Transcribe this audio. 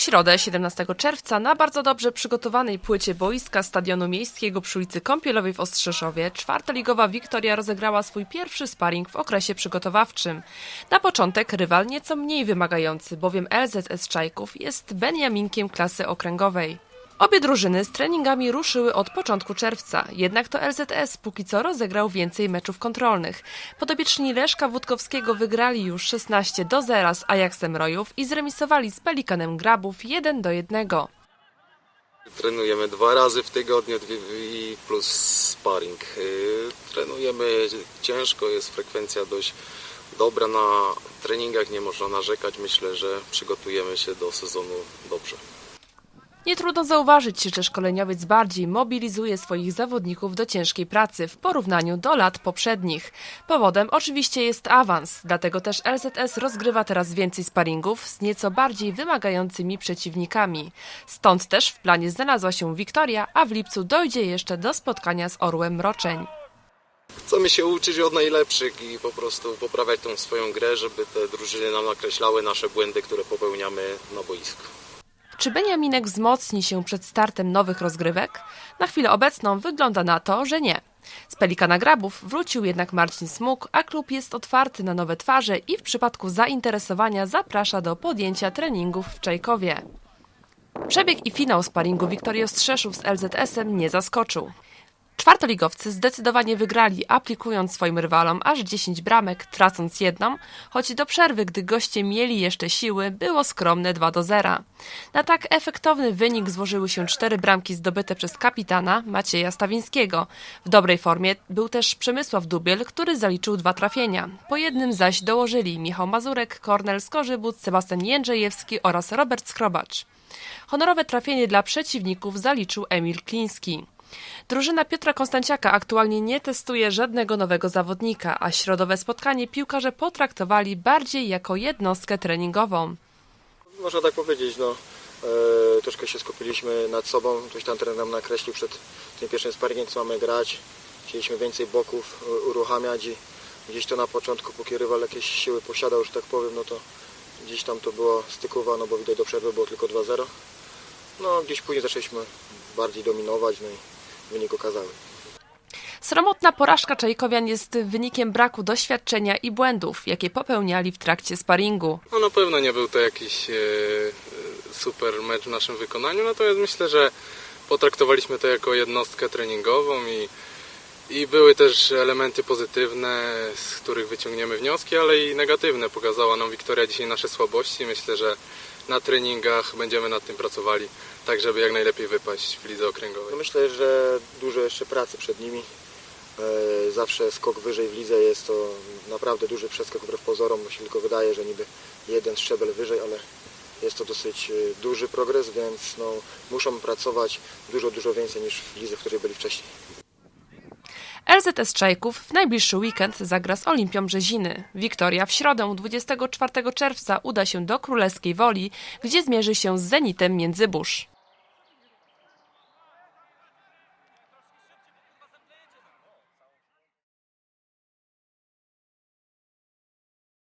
środę 17 czerwca na bardzo dobrze przygotowanej płycie boiska Stadionu Miejskiego przy ulicy Kąpielowej w Ostrzeszowie czwartoligowa Wiktoria rozegrała swój pierwszy sparring w okresie przygotowawczym. Na początek rywal nieco mniej wymagający, bowiem LZS Czajków jest Beniaminkiem klasy okręgowej. Obie drużyny z treningami ruszyły od początku czerwca, jednak to LZS póki co rozegrał więcej meczów kontrolnych. Podobieczni Leszka Wódkowskiego wygrali już 16 do 0 z Ajaxem Rojów i zremisowali z Pelikanem Grabów 1 do 1. Trenujemy dwa razy w tygodniu i plus sparring. Yy, Trenujemy ciężko, jest frekwencja dość dobra na treningach, nie można narzekać. Myślę, że przygotujemy się do sezonu dobrze. Nie trudno zauważyć, że szkoleniowiec bardziej mobilizuje swoich zawodników do ciężkiej pracy w porównaniu do lat poprzednich. Powodem oczywiście jest awans, dlatego też LZS rozgrywa teraz więcej sparingów z nieco bardziej wymagającymi przeciwnikami. Stąd też w planie znalazła się Wiktoria, a w lipcu dojdzie jeszcze do spotkania z Orłem Mroczeń. Chcemy się uczyć od najlepszych i po prostu poprawiać tą swoją grę, żeby te drużyny nam nakreślały nasze błędy, które popełniamy na boisku. Czy Beniaminek wzmocni się przed startem nowych rozgrywek? Na chwilę obecną wygląda na to, że nie. Z Pelikana Grabów wrócił jednak Marcin Smuk, a klub jest otwarty na nowe twarze i w przypadku zainteresowania zaprasza do podjęcia treningów w Czajkowie. Przebieg i finał sparingu Wiktorii Ostrzeszów z LZS-em nie zaskoczył. Czwartoligowcy zdecydowanie wygrali, aplikując swoim rywalom aż 10 bramek, tracąc jedną, choć do przerwy, gdy goście mieli jeszcze siły, było skromne 2 do 0. Na tak efektowny wynik złożyły się cztery bramki zdobyte przez kapitana Macieja Stawińskiego. W dobrej formie był też Przemysław Dubiel, który zaliczył dwa trafienia. Po jednym zaś dołożyli Michał Mazurek, Kornel Skorzybut, Sebastian Jędrzejewski oraz Robert Skrobacz. Honorowe trafienie dla przeciwników zaliczył Emil Kliński. Drużyna Piotra Konstanciaka aktualnie nie testuje żadnego nowego zawodnika, a środowe spotkanie piłkarze potraktowali bardziej jako jednostkę treningową. Można tak powiedzieć, no. E, troszkę się skupiliśmy nad sobą, coś tam trener nam nakreślił przed tym pierwszym sparingiem, co mamy grać. Chcieliśmy więcej boków uruchamiać i gdzieś to na początku, póki rywal jakieś siły posiadał, że tak powiem, no to gdzieś tam to było stykowa, no bo widać do przerwy było tylko 2-0. No gdzieś później zaczęliśmy bardziej dominować, no i wynik okazały. Sromotna porażka Czajkowian jest wynikiem braku doświadczenia i błędów, jakie popełniali w trakcie sparingu. No na pewno nie był to jakiś e, e, super mecz w naszym wykonaniu, natomiast myślę, że potraktowaliśmy to jako jednostkę treningową i, i były też elementy pozytywne, z których wyciągniemy wnioski, ale i negatywne. Pokazała nam Wiktoria dzisiaj nasze słabości. Myślę, że na treningach będziemy nad tym pracowali, tak żeby jak najlepiej wypaść w lidze okręgowej. No myślę, że dużo jeszcze pracy przed nimi. E, Zawsze skok wyżej w lidze jest to naprawdę duży przeskok wbrew pozorom. Mi się tylko wydaje, że niby jeden szczebel wyżej, ale jest to dosyć e, duży progres, więc no, muszą pracować dużo, dużo więcej niż w lidze, w której byli wcześniej. LZS Czajków w najbliższy weekend zagra z Olimpią Brzeziny. Wiktoria w środę 24 czerwca uda się do Królewskiej Woli, gdzie zmierzy się z Zenitem Międzybórz.